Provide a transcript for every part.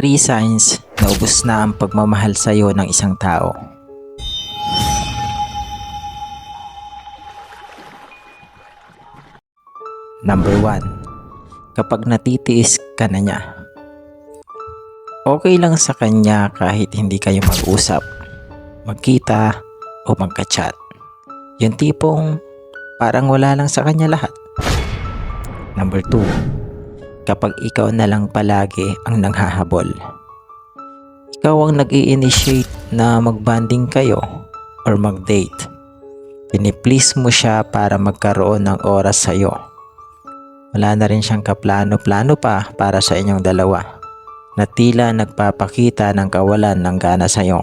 Three signs na ubos na ang pagmamahal sa iyo ng isang tao. Number 1. Kapag natitiis ka na niya. Okay lang sa kanya kahit hindi kayo mag-usap, magkita o magka-chat. Yung tipong parang wala lang sa kanya lahat. Number 2 kapag ikaw na lang palagi ang nanghahabol. Ikaw ang nag initiate na magbanding kayo or mag-date. Piniplease mo siya para magkaroon ng oras sa'yo. Wala na rin siyang kaplano-plano pa para sa inyong dalawa na tila nagpapakita ng kawalan ng gana sa'yo.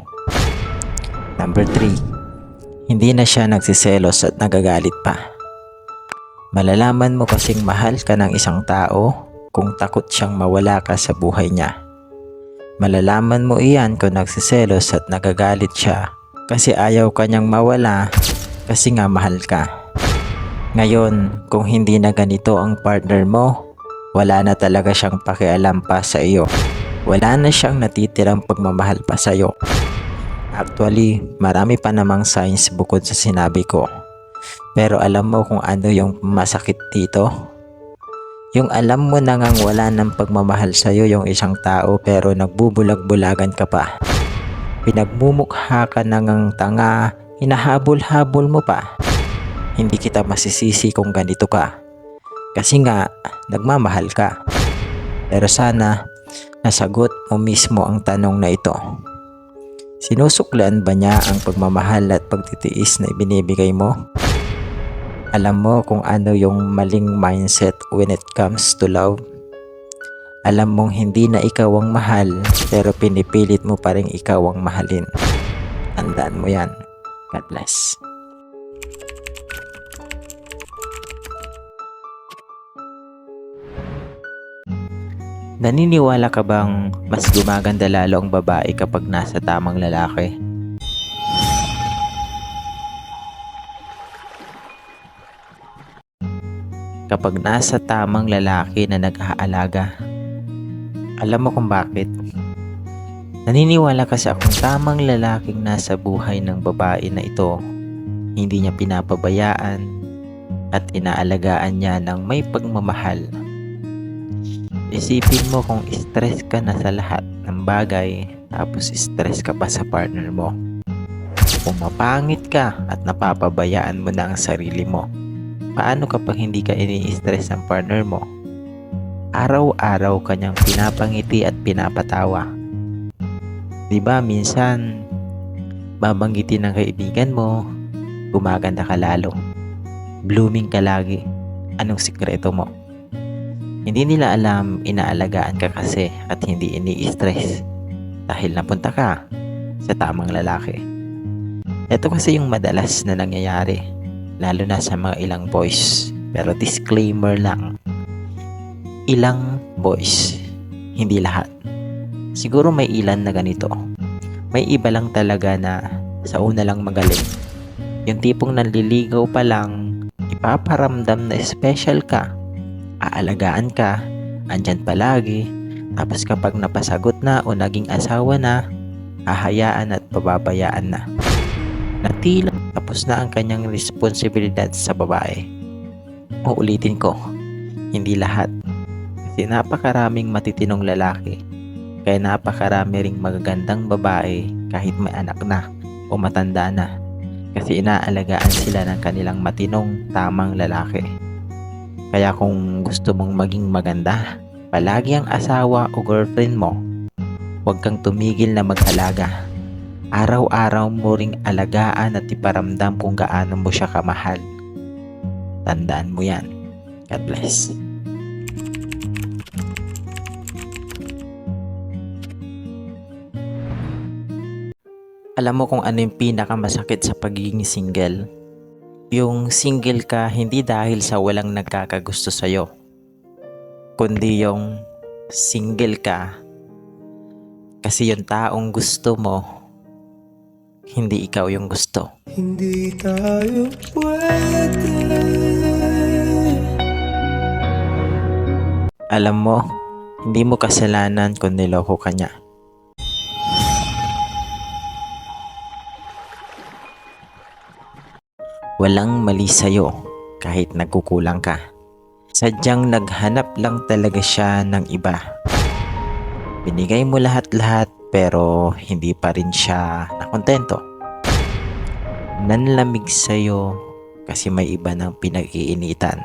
Number 3. Hindi na siya nagsiselos at nagagalit pa. Malalaman mo kasing mahal ka ng isang tao kung takot siyang mawala ka sa buhay niya. Malalaman mo iyan kung nagsiselos at nagagalit siya kasi ayaw kanyang mawala kasi nga mahal ka. Ngayon, kung hindi na ganito ang partner mo, wala na talaga siyang pakialam pa sa iyo. Wala na siyang natitirang pagmamahal pa sa iyo. Actually, marami pa namang signs bukod sa sinabi ko. Pero alam mo kung ano yung masakit dito? Yung alam mo na ngang wala ng pagmamahal sa'yo yung isang tao pero nagbubulag-bulagan ka pa. Pinagmumukha ka na ngang tanga, hinahabol-habol mo pa. Hindi kita masisisi kung ganito ka. Kasi nga, nagmamahal ka. Pero sana, nasagot mo mismo ang tanong na ito. Sinusuklan ba niya ang pagmamahal at pagtitiis na ibinibigay mo? Alam mo kung ano yung maling mindset when it comes to love? Alam mong hindi na ikaw ang mahal pero pinipilit mo pa rin ikaw ang mahalin. Tandaan mo yan. God bless. Naniniwala ka bang mas gumaganda lalo ang babae kapag nasa tamang lalaki? Kapag nasa tamang lalaki na nag-aalaga. Alam mo kung bakit? Naniniwala kasi akong tamang lalaking nasa buhay ng babae na ito, hindi niya pinapabayaan at inaalagaan niya ng may pagmamahal. Isipin mo kung stress ka na sa lahat ng bagay tapos stress ka pa sa partner mo. Kung mapangit ka at napapabayaan mo na ang sarili mo, paano kapag hindi ka ini-stress ng partner mo? Araw-araw kanyang pinapangiti at pinapatawa. 'Di ba minsan babanggitin ng kaibigan mo, gumaganda ka lalo. Blooming ka lagi. Anong sikreto mo? Hindi nila alam inaalagaan ka kasi at hindi ini-stress dahil napunta ka sa tamang lalaki. Ito kasi yung madalas na nangyayari lalo na sa mga ilang boys. Pero disclaimer lang, ilang boys, hindi lahat. Siguro may ilan na ganito. May iba lang talaga na sa una lang magaling. Yung tipong nanliligaw pa lang, ipaparamdam na special ka aalagaan ka, andyan palagi, tapos kapag napasagot na o naging asawa na, hahayaan at pababayaan na. Natila tapos na ang kanyang responsibilidad sa babae. Uulitin ko, hindi lahat. Kasi napakaraming matitinong lalaki. Kaya napakarami ring magagandang babae kahit may anak na o matanda na. Kasi inaalagaan sila ng kanilang matinong tamang lalaki. Kaya kung gusto mong maging maganda, palagi ang asawa o girlfriend mo, huwag kang tumigil na mag-alaga. Araw-araw mo ring alagaan at iparamdam kung gaano mo siya kamahal. Tandaan mo yan. God bless. Alam mo kung ano yung pinakamasakit sa pagiging single? Yung single ka hindi dahil sa walang nagkakagusto sa'yo, kundi yung single ka kasi yung taong gusto mo, hindi ikaw yung gusto. Hindi tayo pwede Alam mo, Hindi mo kasalanan kung niloko ka niya. Walang mali sa'yo kahit nagkukulang ka. Sadyang naghanap lang talaga siya ng iba. Binigay mo lahat-lahat pero hindi pa rin siya nakontento. Nanlamig sa'yo kasi may iba ng pinag-iinitan.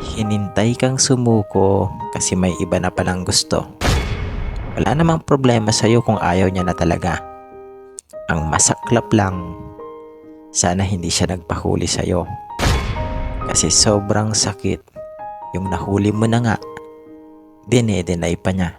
Hinintay kang sumuko kasi may iba na palang gusto. Wala namang problema sa'yo kung ayaw niya na talaga. Ang masaklap lang, sana hindi siya nagpahuli sa'yo. Kasi sobrang sakit yung nahuli mo na nga, dine-deny pa niya.